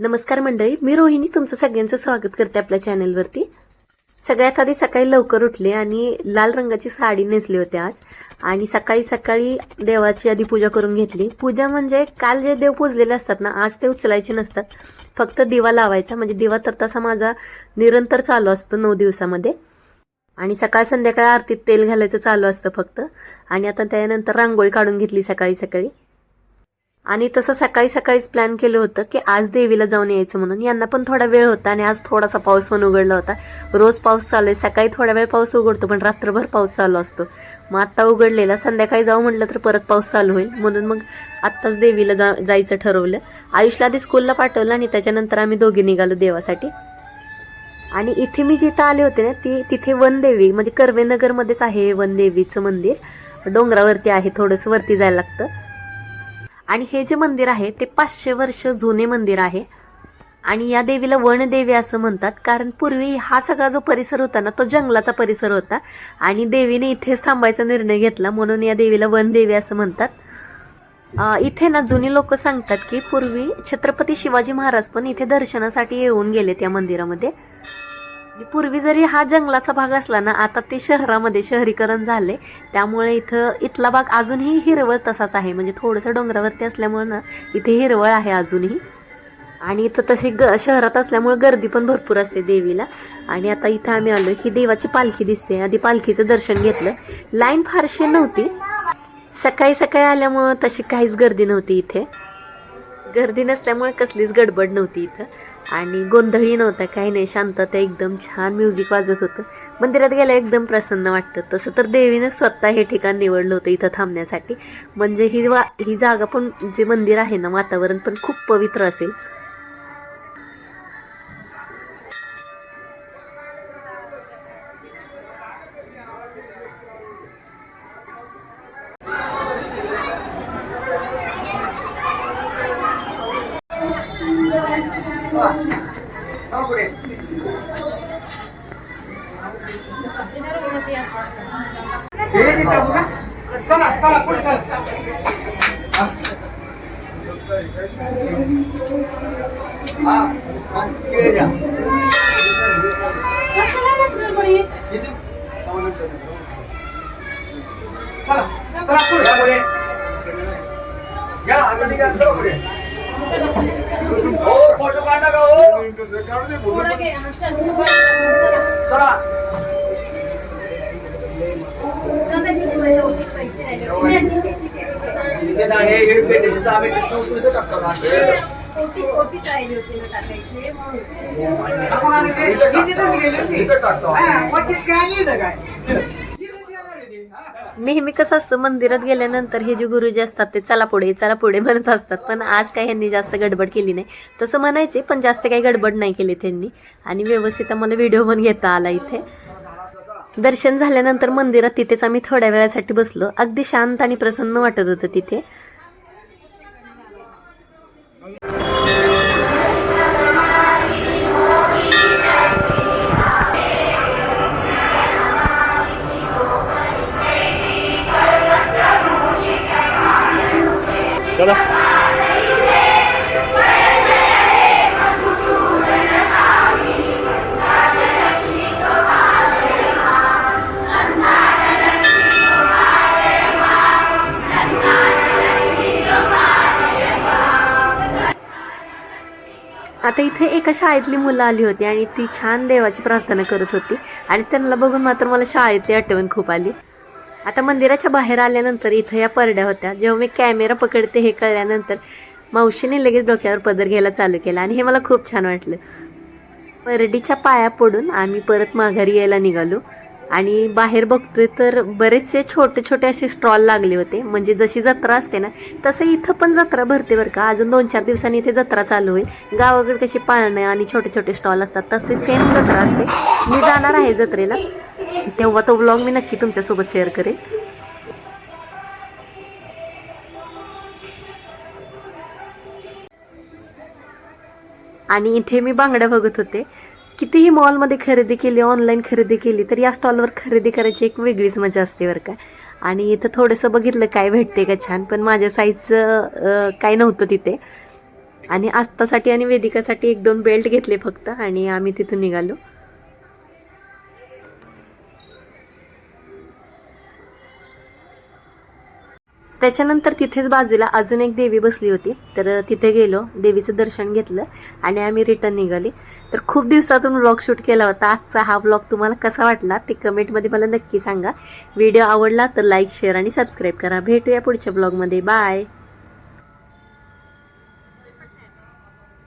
नमस्कार मंडळी मी रोहिणी तुमचं सगळ्यांचं स्वागत करते आपल्या चॅनलवरती. सगळ्यात आधी सकाळी लवकर उठले आणि लाल रंगाची साडी नेसली होती आज. आणि सकाळी सकाळी देवाची आधी पूजा करून घेतली. पूजा म्हणजे काल जे देव पूजलेले असतात ना आज ते उचलायचे नसतात. फक्त दिवा लावायचा म्हणजे दिवा तर तसा माझा निरंतर चालू असतो नऊ दिवसामध्ये. आणि सकाळ संध्याकाळ आरतीत तेल घालायचं चालू असतं फक्त. आणि आता त्यानंतर रांगोळी काढून घेतली सकाळी सकाळी. आणि तसं सकाळी सकाळीच प्लॅन केलं होतं की आज देवीला जाऊन यायचं म्हणून. यांना पण थोडा वेळ होता आणि आज थोडासा पाऊस पण उघडला होता. रोज पाऊस चालू आहे. सकाळी थोडा वेळ पाऊस उघडतो पण रात्रभर पाऊस चालू असतो. मग आत्ता उघडलेला. संध्याकाळी जाऊ म्हटलं तर परत पाऊस चालू होईल. म्हणून मग आत्ताच देवीला जा जायचं ठरवलं. आयुषला आधी स्कूलला पाठवलं आणि त्याच्यानंतर आम्ही दोघे निघालो देवासाठी. आणि इथे मी जिथं आले होते ना ती तिथे वनदेवी म्हणजे कर्वेनगरमध्येच आहे वनदेवीचं मंदिर. डोंगरावरती आहे थोडंसं वरती जायला लागतं. आणि हे जे मंदिर आहे ते पाचशे वर्ष जुने मंदिर आहे. आणि या देवीला वनदेवी असं म्हणतात कारण पूर्वी हा सगळा जो परिसर होता ना तो जंगलाचा परिसर होता. आणि देवीने इथेच थांबायचा निर्णय घेतला म्हणून या देवीला वनदेवी असं म्हणतात. इथे ना जुनी लोक सांगतात की पूर्वी छत्रपती शिवाजी महाराज पण इथे दर्शनासाठी येऊन गेले त्या मंदिरामध्ये. पूर्वी जरी हा जंगलाचा भाग असला ना आता ते शहरामध्ये शहरीकरण झाले त्यामुळे इथं इथला भाग अजूनही हिरवळ तसाच आहे. म्हणजे थोडंसं डोंगरावरती असल्यामुळे ना इथे हिरवळ आहे अजूनही. आणि इथं तशी ग शहरात असल्यामुळे गर्दी पण भरपूर असते देवीला. आणि आता इथं आम्ही आलो ही देवाची पालखी दिसते. आधी पालखीचं दर्शन घेतलं. लाईन फारशी नव्हती. सकाळी सकाळी आल्यामुळं तशी काहीच गर्दी नव्हती इथे. गर्दी नसल्यामुळे कसलीच गडबड नव्हती इथं. आणि गोंधळी नव्हता काही नाही. शांतता एकदम छान म्युझिक वाजत होतं. मंदिरात गेल्या एकदम प्रसन्न वाटतं. तसं तर देवीनं स्वतः हे ठिकाण निवडलं होतं इथं थांबण्यासाठी. म्हणजे ही वा ही जागा पण जे मंदिर आहे ना वातावरण पण खूप पवित्र असेल. पुढे चला. हा चला पुढे. या पुढे. हो फोटो काढा का हो चला इथे ना हे हे पेटे सुद्धा आम्ही कृष्ण इथे टाकतो ना आपण आधी ते इथे टाकतो. इथे टाकतो नेहमी कसं असतं मंदिरात गेल्यानंतर हे जे गुरुजी असतात ते चला पुढे चला पुढे म्हणत असतात. पण आज काही ह्यांनी जास्त गडबड केली नाही. तसं म्हणायचे पण जास्त काही गडबड नाही केली त्यांनी. आणि व्यवस्थित आम्हाला व्हिडिओ पण घेता आला इथे. दर्शन झाल्यानंतर मंदिरात तिथेच आम्ही थोड्या वेळासाठी बसलो. अगदी शांत आणि प्रसन्न वाटत होतं तिथे. आता इथे एका शाळेतली मुलं आली होती आणि ती छान देवाची प्रार्थना करत होती. आणि त्यांना बघून मात्र मला शाळेतली आठवण खूप आली. आता मंदिराच्या बाहेर आल्यानंतर इथं या परड्या होत्या. जेव्हा मी कॅमेरा पकडते हे कळल्यानंतर मावशीने लगेच डोक्यावर पदर घ्यायला चालू केला आणि हे मला खूप छान वाटलं. परडीच्या पाया पडून आम्ही परत माघारी यायला निघालो. आणि बाहेर बघतोय तर बरेचसे छोटे छोटे असे स्टॉल लागले होते. म्हणजे जशी जत्रा असते ना तसं इथं पण जत्रा भरते बरं का. अजून दोन चार दिवसांनी इथे जत्रा चालू होईल. गावाकडे कशी पाळणं आणि छोटे छोटे स्टॉल असतात तसे सेम जत्रा असते. मी जाणार आहे जत्रेला. तेव्हा तो ब्लॉग मी नक्की तुमच्यासोबत शेअर करेन. आणि इथे मी बांगड्या बघत होते. कितीही मॉलमध्ये खरेदी केली ऑनलाईन खरेदी केली तर या स्टॉलवर खरेदी करायची एक वेगळीच मजा असते बरं का. आणि इथं थोडंसं बघितलं काय भेटते का छान पण माझ्या साईजचं काय नव्हतं तिथे. आणि आस्तासाठी आणि वेदिकासाठी एक दोन बेल्ट घेतले फक्त आणि आम्ही तिथून निघालो. त्याच्यानंतर तिथेच बाजूला अजून एक देवी बसली होती. तर तिथे गेलो देवीचं दर्शन घेतलं आणि आम्ही रिटर्न निघाली. तर खूप दिवसातून व्लॉग शूट केला होता. आजचा हा व्लॉग तुम्हाला कसा वाटला ते कमेंटमध्ये मला नक्की सांगा. व्हिडिओ आवडला तर लाईक शेअर आणि सबस्क्राईब करा. भेटूया पुढच्या ब्लॉगमध्ये बाय